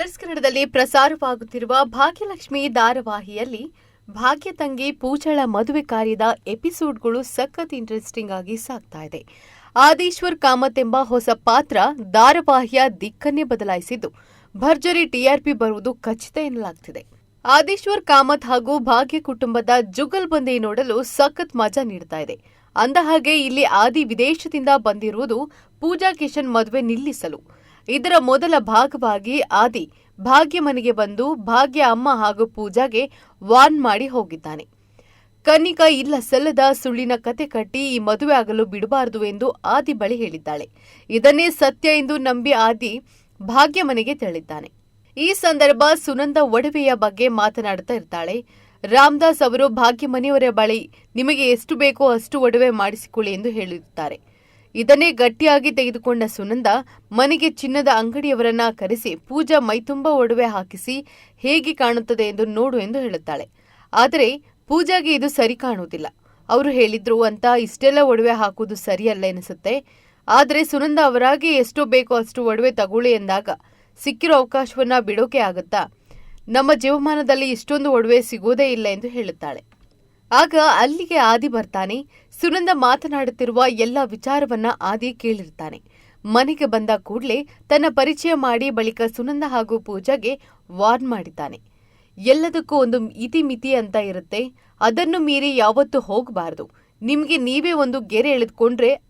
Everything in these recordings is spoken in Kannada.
ಕಲರ್ಸ್ ಕನ್ನಡದಲ್ಲಿ ಪ್ರಸಾರವಾಗುತ್ತಿರುವ ಭಾಗ್ಯಲಕ್ಷ್ಮಿ ಧಾರಾವಾಹಿಯಲ್ಲಿ ಭಾಗ್ಯ ತಂಗಿ ಪೂಜಳ ಮದುವೆ ಕಾರ್ಯದ ಎಪಿಸೋಡ್ಗಳು ಸಖತ್ ಇಂಟ್ರೆಸ್ಟಿಂಗ್ ಆಗಿ ಸಾಗ್ತಾ ಇದೆ. ಆದೀಶ್ವರ್ ಕಾಮತ್ ಎಂಬ ಹೊಸ ಪಾತ್ರ ಧಾರಾವಾಹಿಯ ದಿಕ್ಕನ್ನೇ ಬದಲಾಯಿಸಿದ್ದು. ಭರ್ಜರಿ ಟಿಆರ್ಪಿ ಬರುವುದು ಖಚಿತ ಎನ್ನಲಾಗ್ತಿದೆ. ಆದೀಶ್ವರ್ ಕಾಮತ್ ಹಾಗೂ ಭಾಗ್ಯ ಕುಟುಂಬದ ಜುಗಲ್ಬಂದಿ ನೋಡಲು ಸಖತ್ ಮಜಾ ನೀಡ್ತಾ ಇದೆ. ಅಂದಹಾಗೆ ಇಲ್ಲಿ ಆದಿ ವಿದೇಶದಿಂದ ಬಂದಿರುವುದು ಪೂಜಾ ಕಿಶನ್ ಮದುವೆ ನಿಲ್ಲಿಸಲು. ಇದರ ಮೊದಲ ಭಾಗವಾಗಿ ಆದಿ ಭಾಗ್ಯ ಮನೆಗೆ ಬಂದು ಭಾಗ್ಯ ಅಮ್ಮ ಹಾಗೂ ಪೂಜಾಗೆ ವಾರ್ನ್ ಮಾಡಿ ಹೋಗಿದ್ದಾನೆ. ಕನ್ನಿಕಾ ಇಲ್ಲ ಸಲ್ಲದ ಸುಳ್ಳಿನ ಕತೆ ಕಟ್ಟಿ ಈ ಮದುವೆ ಆಗಲು ಬಿಡಬಾರದು ಎಂದು ಆದಿ ಬಳಿ ಹೇಳಿದ್ದಾಳೆ. ಇದನ್ನೇ ಸತ್ಯ ಎಂದು ನಂಬಿ ಆದಿ ಭಾಗ್ಯ ಮನೆಗೆ ತೆರಳಿದ್ದಾನೆ. ಈ ಸಂದರ್ಭ ಸುನಂದ ಒಡವೆಯ ಬಗ್ಗೆ ಮಾತನಾಡುತ್ತಾ ಇರ್ತಾಳೆ. ರಾಮದಾಸ್ ಅವರು ಭಾಗ್ಯ ಮನೆಯವರ ಬಳಿ ನಿಮಗೆ ಎಷ್ಟು ಬೇಕೋ ಅಷ್ಟು ಒಡವೆ ಮಾಡಿಸಿಕೊಳ್ಳಿ ಎಂದು ಹೇಳಿರುತ್ತಾರೆ. ಇದನ್ನೇ ಗಟ್ಟಿಯಾಗಿ ತೆಗೆದುಕೊಂಡ ಸುನಂದ ಮನೆಗೆ ಚಿನ್ನದ ಅಂಗಡಿಯವರನ್ನ ಕರೆಸಿ ಪೂಜಾ ಮೈತುಂಬ ಒಡವೆ ಹಾಕಿಸಿ ಹೇಗೆ ಕಾಣುತ್ತದೆ ಎಂದು ನೋಡು ಎಂದು ಹೇಳುತ್ತಾಳೆ. ಆದರೆ ಪೂಜಾಗೆ ಇದು ಸರಿ ಕಾಣುವುದಿಲ್ಲ. ಅವರು ಹೇಳಿದ್ರು, ಅಂತ ಇಷ್ಟೆಲ್ಲ ಒಡವೆ ಹಾಕುವುದು ಸರಿಯಲ್ಲ ಎನಿಸುತ್ತೆ. ಆದರೆ ಸುನಂದ ಅವರಾಗಿ ಎಷ್ಟು ಬೇಕೋ ಅಷ್ಟು ಒಡವೆ ತಗೊಳ್ಳಿ ಎಂದಾಗ ಸಿಕ್ಕಿರೋ ಅವಕಾಶವನ್ನ ಬಿಡೋಕೆ ಆಗುತ್ತಾ? ನಮ್ಮ ಜೀವಮಾನದಲ್ಲಿ ಇಷ್ಟೊಂದು ಒಡವೆ ಸಿಗೋದೇ ಇಲ್ಲ ಎಂದು ಹೇಳುತ್ತಾಳೆ. ಆಗ ಅಲ್ಲಿಗೆ ಆದಿ ಬರ್ತಾನೆ. ಸುನಂದ ಮಾತನಾಡುತ್ತಿರುವ ಎಲ್ಲ ವಿಚಾರವನ್ನ ಆದಿ ಕೇಳಿರ್ತಾನೆ. ಮನೆಗೆ ಬಂದ ಕೂಡಲೇ ತನ್ನ ಪರಿಚಯ ಮಾಡಿ ಬಳಿಕ ಸುನಂದ ಹಾಗೂ ಪೂಜಾಗೆ ವಾರ್ನ್ ಮಾಡಿದ್ದಾನೆ. ಎಲ್ಲದಕ್ಕೂ ಒಂದು ಇತಿಮಿತಿ ಅಂತ ಇರುತ್ತೆ. ಅದನ್ನು ಮೀರಿ ಯಾವತ್ತೂ ಹೋಗಬಾರದು. ನಿಮಗೆ ನೀವೇ ಒಂದು ಗೆರೆ ಎಳೆದುಕೊಂಡ್ರೆ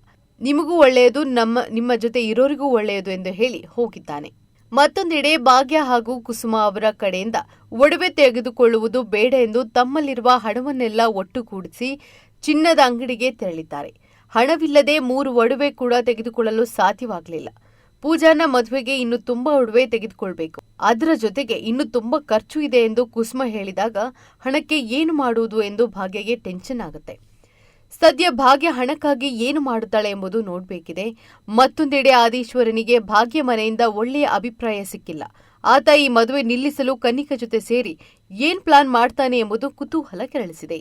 ನಿಮಗೂ ಒಳ್ಳೆಯದು, ನಮ್ಮ, ನಿಮ್ಮ ಜೊತೆ ಇರೋರಿಗೂ ಒಳ್ಳೆಯದು ಎಂದು ಹೇಳಿ ಹೋಗಿದ್ದಾನೆ. ಮತ್ತೊಂದೆಡೆ ಭಾಗ್ಯ ಹಾಗೂ ಕುಸುಮ ಅವರ ಕಡೆಯಿಂದ ಒಡವೆ ತೆಗೆದುಕೊಳ್ಳುವುದು ಬೇಡ ಎಂದು ತಮ್ಮಲ್ಲಿರುವ ಹಣವನ್ನೆಲ್ಲ ಒಟ್ಟುಗೂಡಿಸಿ ಚಿನ್ನದ ಅಂಗಡಿಗೆ ತೆರಳಿದ್ದಾರೆ. ಹಣವಿಲ್ಲದೆ ಮೂರು ಒಡವೆ ಕೂಡ ತೆಗೆದುಕೊಳ್ಳಲು ಸಾಧ್ಯವಾಗಲಿಲ್ಲ. ಪೂಜಾನ ಮದುವೆಗೆ ಇನ್ನು ತುಂಬಾ ಒಡವೆ ತೆಗೆದುಕೊಳ್ಬೇಕು. ಅದರ ಜೊತೆಗೆ ಇನ್ನು ತುಂಬಾ ಖರ್ಚು ಇದೆ ಎಂದು ಕುಸುಮ ಹೇಳಿದಾಗ ಹಣಕ್ಕೆ ಏನು ಮಾಡುವುದು ಎಂದು ಭಾಗ್ಯಗೆ ಟೆನ್ಷನ್ ಆಗುತ್ತೆ. ಸದ್ಯ ಭಾಗ್ಯ ಹಣಕ್ಕಾಗಿ ಏನು ಮಾಡುತ್ತಾಳೆ ಎಂಬುದು ನೋಡಬೇಕಿದೆ. ಮತ್ತೊಂದೆಡೆ ಆದೀಶ್ವರನಿಗೆ ಭಾಗ್ಯ ಮನೆಯಿಂದ ಒಳ್ಳೆಯ ಅಭಿಪ್ರಾಯ ಸಿಕ್ಕಿಲ್ಲ. ಆತ ಈ ಮದುವೆ ನಿಲ್ಲಿಸಲು ಕನ್ನಿಕ ಜೊತೆ ಸೇರಿ ಏನ್ ಪ್ಲಾನ್ ಮಾಡ್ತಾನೆ ಎಂಬುದು ಕುತೂಹಲ ಕೆರಳಿಸಿದೆ.